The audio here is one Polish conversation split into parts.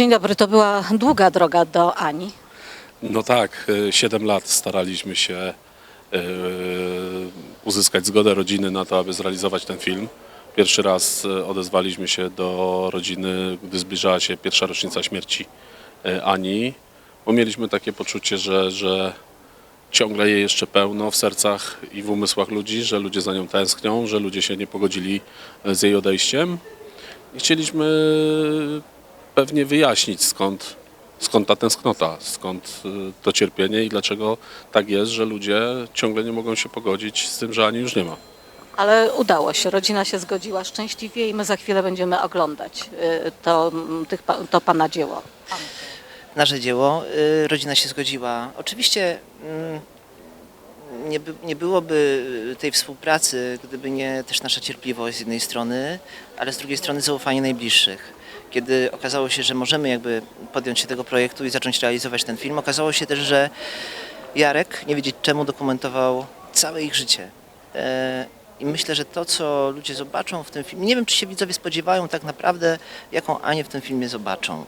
Dzień dobry, to była długa droga do Ani. No tak, 7 lat staraliśmy się e, uzyskać zgodę rodziny na to, aby zrealizować ten film. Pierwszy raz e, odezwaliśmy się do rodziny, gdy zbliżała się pierwsza rocznica śmierci e, Ani, bo mieliśmy takie poczucie, że, że ciągle jej jeszcze pełno w sercach i w umysłach ludzi, że ludzie za nią tęsknią, że ludzie się nie pogodzili e, z jej odejściem. I chcieliśmy pewnie wyjaśnić skąd, skąd ta tęsknota, skąd y, to cierpienie i dlaczego tak jest, że ludzie ciągle nie mogą się pogodzić z tym, że Ani już nie ma. Ale udało się, rodzina się zgodziła szczęśliwie i my za chwilę będziemy oglądać y, to, mm, tych, to Pana dzieło. nasze dzieło. Y, Rodzina się zgodziła. Oczywiście mm, nie, by, nie byłoby tej współpracy, gdyby nie też nasza cierpliwość z jednej strony, ale z drugiej strony zaufanie najbliższych. Kiedy okazało się, że możemy jakby podjąć się tego projektu i zacząć realizować ten film, okazało się też, że Jarek, nie wiedzieć czemu, dokumentował całe ich życie. E, I myślę, że to, co ludzie zobaczą w tym filmie, nie wiem, czy się widzowie spodziewają tak naprawdę, jaką Anię w tym filmie zobaczą.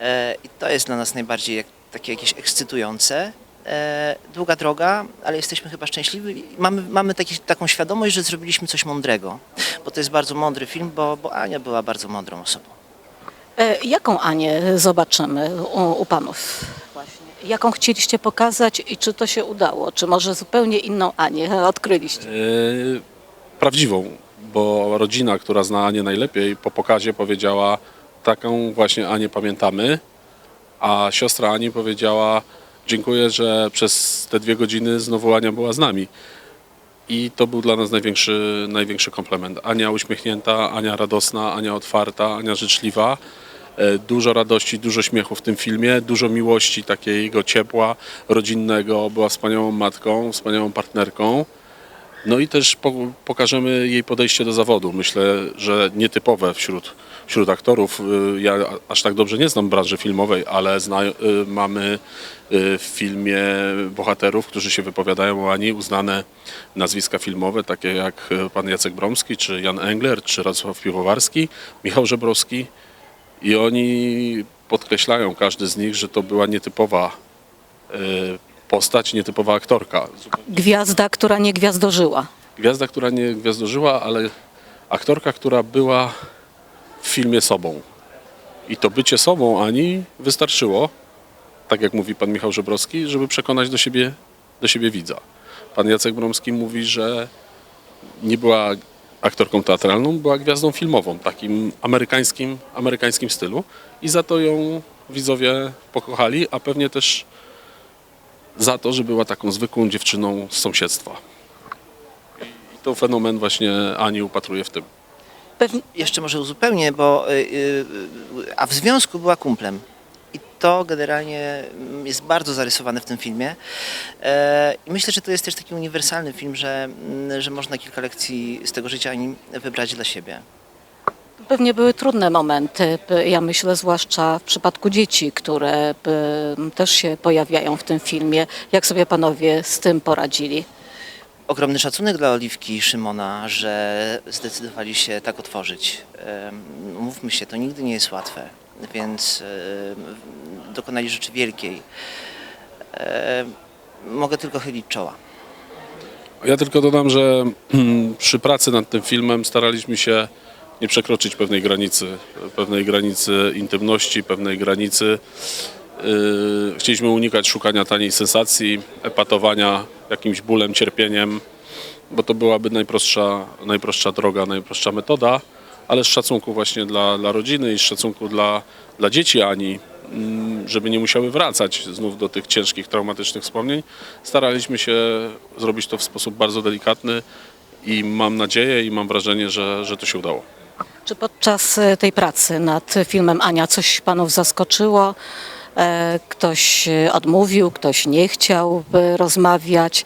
E, I to jest dla nas najbardziej takie jakieś ekscytujące. E, Długa droga, ale jesteśmy chyba szczęśliwi. Mamy, mamy taki, taką świadomość, że zrobiliśmy coś mądrego, bo to jest bardzo mądry film, bo, bo Ania była bardzo mądrą osobą. E, Jaką Anię zobaczymy u, u Panów? Właśnie. Jaką chcieliście pokazać i czy to się udało? Czy może zupełnie inną Anię odkryliście? Yy, prawdziwą, bo rodzina, która zna Anię najlepiej, po pokazie powiedziała, taką właśnie Anię pamiętamy, a siostra Ani powiedziała, dziękuję, że przez te dwie godziny znowu Ania była z nami. I to był dla nas największy, największy komplement. Ania uśmiechnięta, Ania radosna, Ania otwarta, Ania życzliwa. E, Dużo radości, dużo śmiechu w tym filmie, dużo miłości takiego ciepła rodzinnego. Była wspaniałą matką, wspaniałą partnerką. No i też po, pokażemy jej podejście do zawodu. Myślę, że nietypowe wśród, wśród aktorów. Y, Ja aż tak dobrze nie znam branży filmowej, ale zna, y, mamy y, w filmie bohaterów, którzy się wypowiadają o Ani, uznane nazwiska filmowe, takie jak pan Jacek Bromski, czy Jan Engler, czy Radosław Piwowarski, Michał Żebrowski. I oni podkreślają, każdy z nich, że to była nietypowa postać, nietypowa aktorka. Gwiazda, która nie gwiazdożyła. Gwiazda, która nie gwiazdożyła, ale aktorka, która była w filmie sobą. I to bycie sobą Ani wystarczyło, tak jak mówi pan Michał Żebrowski, żeby przekonać do siebie, do siebie widza. Pan Jacek Bromski mówi, że nie była aktorką teatralną, była gwiazdą filmową, takim amerykańskim, amerykańskim stylu i za to ją widzowie pokochali, a pewnie też za to, że była taką zwykłą dziewczyną z sąsiedztwa. I to fenomen właśnie Ani upatruje w tym. Pewnie, Jeszcze może uzupełnię, bo y, y, a w związku była kumplem. I to generalnie mm, jest bardzo zarysowane w tym filmie. E, I myślę, że to jest też taki uniwersalny film, że, mm, że można kilka lekcji z tego życia nim wybrać dla siebie. pewnie były trudne momenty. Ja myślę zwłaszcza w przypadku dzieci, które też się pojawiają w tym filmie. Jak sobie Panowie z tym poradzili? Ogromny szacunek dla Oliwki i Szymona, że zdecydowali się tak otworzyć. Mówmy się, to nigdy nie jest łatwe, więc dokonali rzeczy wielkiej. Mogę tylko chylić czoła. Ja tylko dodam, że przy pracy nad tym filmem staraliśmy się nie przekroczyć pewnej granicy, pewnej granicy intymności, pewnej granicy. Yy, chcieliśmy unikać szukania taniej sensacji, epatowania jakimś bólem, cierpieniem, bo to byłaby najprostsza, najprostsza droga, najprostsza metoda, ale z szacunku właśnie dla, dla rodziny i z szacunku dla, dla dzieci Ani, mm, żeby nie musiały wracać znów do tych ciężkich, traumatycznych wspomnień, staraliśmy się zrobić to w sposób bardzo delikatny i mam nadzieję i mam wrażenie, że, że to się udało. Czy podczas e, tej pracy nad filmem Ania coś Panów zaskoczyło? E, Ktoś e, odmówił, ktoś nie chciał e, rozmawiać.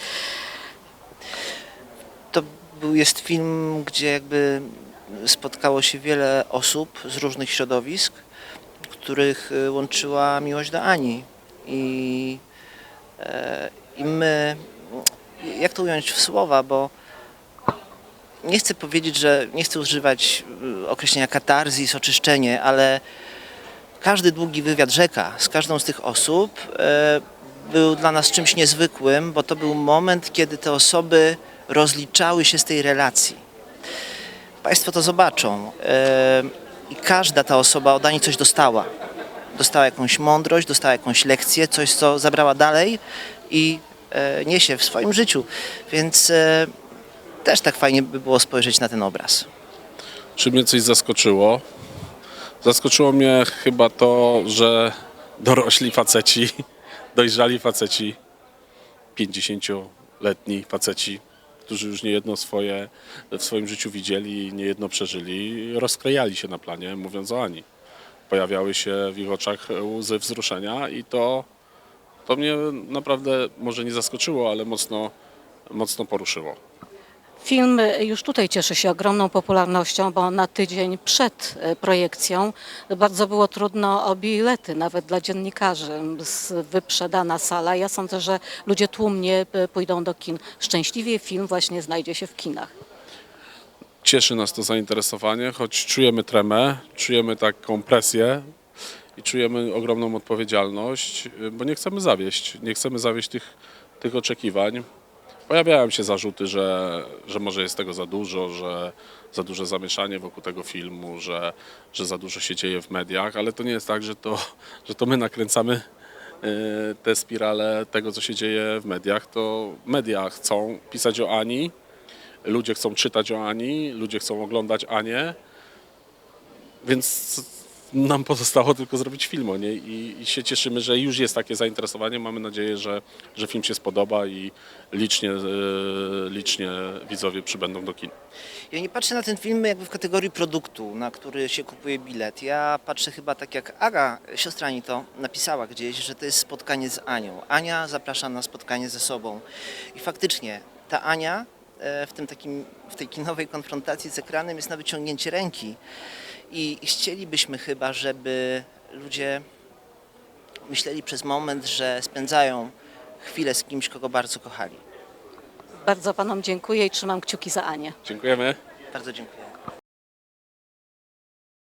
To był, jest film, gdzie jakby spotkało się wiele osób z różnych środowisk, których łączyła miłość do Ani. I, i my, jak to ująć w słowa, bo nie chcę powiedzieć, że nie chcę używać określenia katarzis, oczyszczenie, ale każdy długi wywiad rzeka z każdą z tych osób e, był dla nas czymś niezwykłym, bo to był moment, kiedy te osoby rozliczały się z tej relacji. Państwo to zobaczą. e, I każda ta osoba od Ani coś dostała. Dostała jakąś mądrość, dostała jakąś lekcję, coś, co zabrała dalej i e, niesie w swoim życiu. Więc też tak fajnie by było spojrzeć na ten obraz. Czy mnie coś zaskoczyło? Zaskoczyło mnie chyba to, że dorośli faceci, dojrzali faceci, 50-letni faceci, którzy już niejedno swoje w swoim życiu widzieli i niejedno przeżyli, rozklejali się na planie, mówiąc o Ani. Pojawiały się w ich oczach łzy wzruszenia i to, to mnie naprawdę może nie zaskoczyło, ale mocno, mocno poruszyło. Film już tutaj cieszy się ogromną popularnością, bo na tydzień przed e, projekcją bardzo było trudno o bilety, nawet dla dziennikarzy. Wyprzedana sala. Ja sądzę, że ludzie tłumnie e, pójdą do kin. Szczęśliwie film właśnie znajdzie się w kinach. Cieszy nas to zainteresowanie, choć czujemy tremę, czujemy taką presję i czujemy ogromną odpowiedzialność, y, bo nie chcemy zawieść, nie chcemy zawieść tych, tych oczekiwań. Pojawiają się zarzuty, że, że może jest tego za dużo, że za duże zamieszanie wokół tego filmu, że, że za dużo się dzieje w mediach, ale to nie jest tak, że to, że to my nakręcamy y, te spirale tego, co się dzieje w mediach. To media chcą pisać o Ani, ludzie chcą czytać o Ani, ludzie chcą oglądać Anię, więc nam pozostało tylko zrobić film o niej i, i się cieszymy, że już jest takie zainteresowanie. Mamy nadzieję, że, że film się spodoba i licznie, e, licznie widzowie przybędą do kin. Ja nie patrzę na ten film jakby w kategorii produktu, na który się kupuje bilet. Ja patrzę chyba tak jak Aga, siostra Ani to napisała gdzieś, że to jest spotkanie z Anią. Ania zaprasza na spotkanie ze sobą. I faktycznie ta Ania e, w, tym takim, w tej kinowej konfrontacji z ekranem jest na wyciągnięcie ręki. I chcielibyśmy chyba, żeby ludzie myśleli przez moment, że spędzają chwilę z kimś, kogo bardzo kochali. Bardzo panom dziękuję i trzymam kciuki za Anię. Dziękujemy. Bardzo dziękuję.